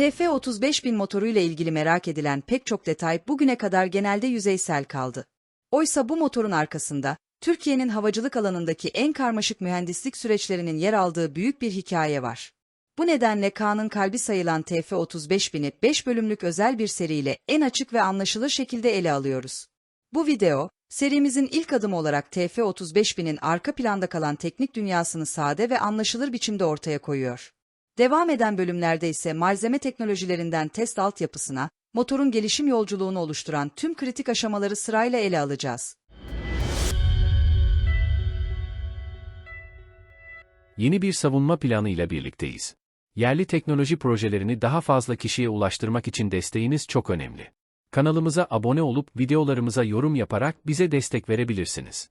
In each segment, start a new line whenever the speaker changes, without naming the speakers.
TF35000 motoruyla ilgili merak edilen pek çok detay bugüne kadar genelde yüzeysel kaldı. Oysa bu motorun arkasında, Türkiye'nin havacılık alanındaki en karmaşık mühendislik süreçlerinin yer aldığı büyük bir hikaye var. Bu nedenle Kaan'ın kalbi sayılan TF35000'i 5 bölümlük özel bir seriyle en açık ve anlaşılır şekilde ele alıyoruz. Bu video, serimizin ilk adımı olarak TF35000'in arka planda kalan teknik dünyasını sade ve anlaşılır biçimde ortaya koyuyor. Devam eden bölümlerde ise malzeme teknolojilerinden test altyapısına, motorun gelişim yolculuğunu oluşturan tüm kritik aşamaları sırayla ele alacağız.
Yeni bir savunma planı ile birlikteyiz. Yerli teknoloji projelerini daha fazla kişiye ulaştırmak için desteğiniz çok önemli. Kanalımıza abone olup videolarımıza yorum yaparak bize destek verebilirsiniz.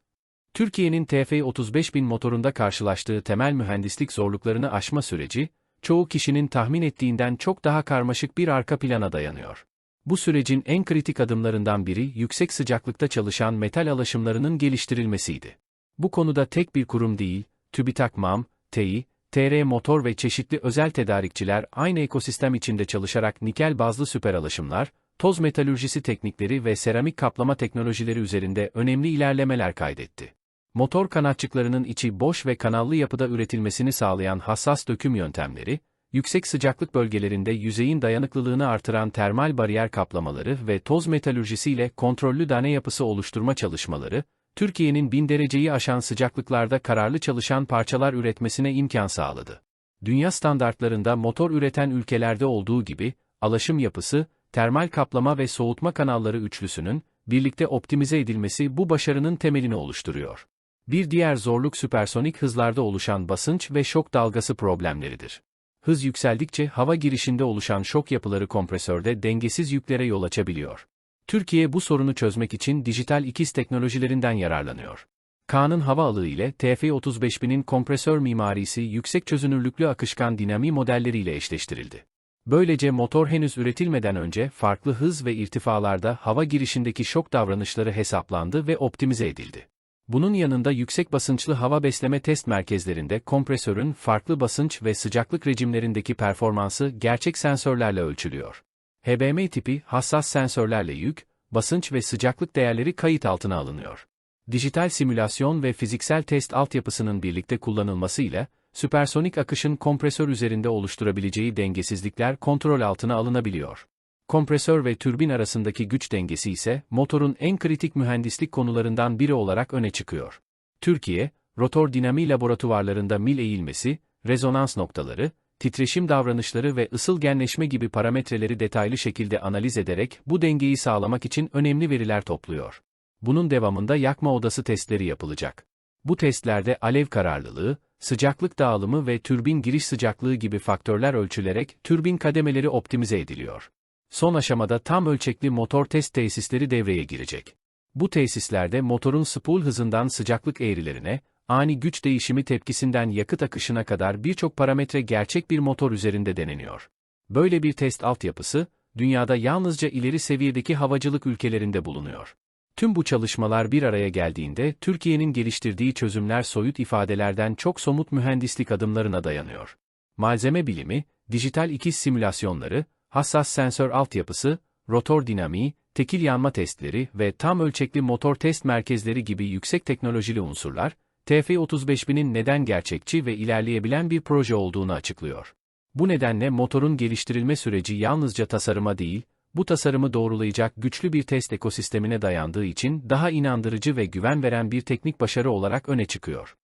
Türkiye'nin TF35000 motorunda karşılaştığı temel mühendislik zorluklarını aşma süreci, çoğu kişinin tahmin ettiğinden çok daha karmaşık bir arka plana dayanıyor. Bu sürecin en kritik adımlarından biri yüksek sıcaklıkta çalışan metal alaşımlarının geliştirilmesiydi. Bu konuda tek bir kurum değil, TÜBİTAK MAM, TEİ, TR Motor ve çeşitli özel tedarikçiler aynı ekosistem içinde çalışarak nikel bazlı süper alaşımlar, toz metalürjisi teknikleri ve seramik kaplama teknolojileri üzerinde önemli ilerlemeler kaydetti. Motor kanatçıklarının içi boş ve kanallı yapıda üretilmesini sağlayan hassas döküm yöntemleri, yüksek sıcaklık bölgelerinde yüzeyin dayanıklılığını artıran termal bariyer kaplamaları ve toz metalürjisiyle kontrollü dane yapısı oluşturma çalışmaları, Türkiye'nin 1000 dereceyi aşan sıcaklıklarda kararlı çalışan parçalar üretmesine imkan sağladı. Dünya standartlarında motor üreten ülkelerde olduğu gibi, alaşım yapısı, termal kaplama ve soğutma kanalları üçlüsünün, birlikte optimize edilmesi bu başarının temelini oluşturuyor. Bir diğer zorluk süpersonik hızlarda oluşan basınç ve şok dalgası problemleridir. Hız yükseldikçe hava girişinde oluşan şok yapıları kompresörde dengesiz yüklere yol açabiliyor. Türkiye bu sorunu çözmek için dijital ikiz teknolojilerinden yararlanıyor. Kaan'ın hava alığı ile TF35000'in kompresör mimarisi yüksek çözünürlüklü akışkan dinami modelleriyle eşleştirildi. Böylece motor henüz üretilmeden önce farklı hız ve irtifalarda hava girişindeki şok davranışları hesaplandı ve optimize edildi. Bunun yanında yüksek basınçlı hava besleme test merkezlerinde kompresörün farklı basınç ve sıcaklık rejimlerindeki performansı gerçek sensörlerle ölçülüyor. HBM tipi hassas sensörlerle yük, basınç ve sıcaklık değerleri kayıt altına alınıyor. Dijital simülasyon ve fiziksel test altyapısının birlikte kullanılmasıyla, süpersonik akışın kompresör üzerinde oluşturabileceği dengesizlikler kontrol altına alınabiliyor. Kompresör ve türbin arasındaki güç dengesi ise motorun en kritik mühendislik konularından biri olarak öne çıkıyor. Türkiye, rotor dinamiği laboratuvarlarında mil eğilmesi, rezonans noktaları, titreşim davranışları ve ısıl genleşme gibi parametreleri detaylı şekilde analiz ederek bu dengeyi sağlamak için önemli veriler topluyor. Bunun devamında yakma odası testleri yapılacak. Bu testlerde alev kararlılığı, sıcaklık dağılımı ve türbin giriş sıcaklığı gibi faktörler ölçülerek türbin kademeleri optimize ediliyor. Son aşamada tam ölçekli motor test tesisleri devreye girecek. Bu tesislerde motorun spool hızından sıcaklık eğrilerine, ani güç değişimi tepkisinden yakıt akışına kadar birçok parametre gerçek bir motor üzerinde deneniyor. Böyle bir test altyapısı, dünyada yalnızca ileri seviyedeki havacılık ülkelerinde bulunuyor. Tüm bu çalışmalar bir araya geldiğinde Türkiye'nin geliştirdiği çözümler soyut ifadelerden çok somut mühendislik adımlarına dayanıyor. Malzeme bilimi, dijital ikiz simülasyonları, hassas sensör altyapısı, rotor dinamiği, tekil yanma testleri ve tam ölçekli motor test merkezleri gibi yüksek teknolojili unsurlar, TF35000'in neden gerçekçi ve ilerleyebilen bir proje olduğunu açıklıyor. Bu nedenle motorun geliştirilme süreci yalnızca tasarıma değil, bu tasarımı doğrulayacak güçlü bir test ekosistemine dayandığı için daha inandırıcı ve güven veren bir teknik başarı olarak öne çıkıyor.